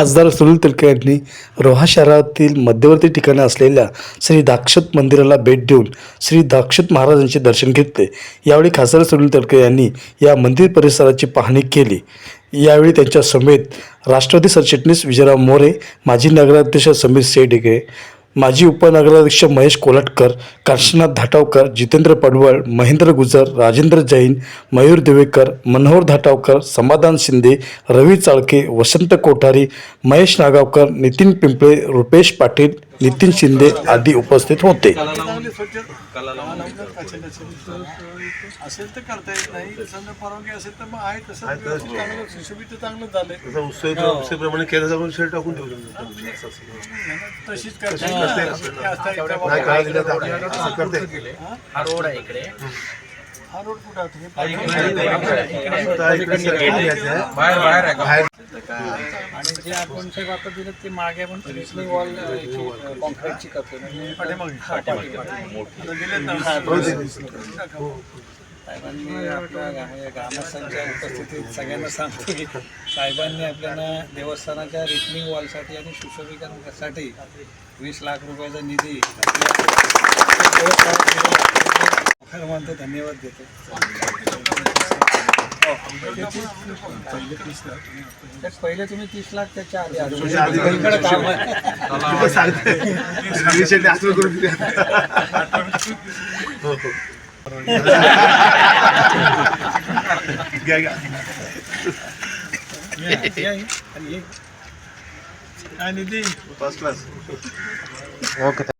खासदार सुनील तलके यांनी रोहा शहरातील मध्यवर्ती ठिकाणी असलेल्या श्री दाक्षत मंदिराला भेट देऊन श्री दाक्षत महाराजांचे दर्शन घेतले. यावेळी खासदार सुनील तलके यांनी या मंदिर परिसराची पाहणी केली. यावेळी त्यांच्या समेत राष्ट्रवादी सरचिटणीस विजयराव मोरे माजी नगराध्यक्ष समीर शेडिके माजी उपनगराध्यक्ष महेश कोलटकर काशीनाथ धाटावकर जितेंद्र पडवळ महेंद्र गुजर राजेंद्र जैन मयूर देवेकर मनोहर धाटावकर समाधान शिंदे रवी चाळके वसंत कोठारी महेश नागावकर नितीन पिंपळे रुपेश पाटील नितीन शिंदे आदी उपस्थित होते असेल तर करता येत नाही परवानगी असेल तर मग आहे तसं चांगलं सुशोभित उत्सवाप्रमाणे केलं शर्ट टाकून ठेवलं तशीच करता. हा रोड इकडे. बाहेर आहे? आणि जे आपण साहेब आता दिलं ते मागे आपण रिसनिंग वॉल कॉन्क्रीटची करतो म्हणजे. साहेबांनी आपल्या ग्राम- ग्रामस्थांच्या उपस्थितीत सगळ्यांना सांगतो की साहेबांनी आपल्याला देवस्थानाच्या रिटनिंग वॉलसाठी आणि सुशोभीकरणासाठी वीस लाख रुपयाचा निधी म्हणतो धन्यवाद देतो. पहिले तुम्ही तीस लाख त्याच्या आधी आले. इकडे काम आहे. तिथं सांगते. रवी शेट्टी आठवण करून दिली. हो, हो. घ्या, घ्या. ये, ये, ये. आणि ये. काय निधी फर्स्ट क्लास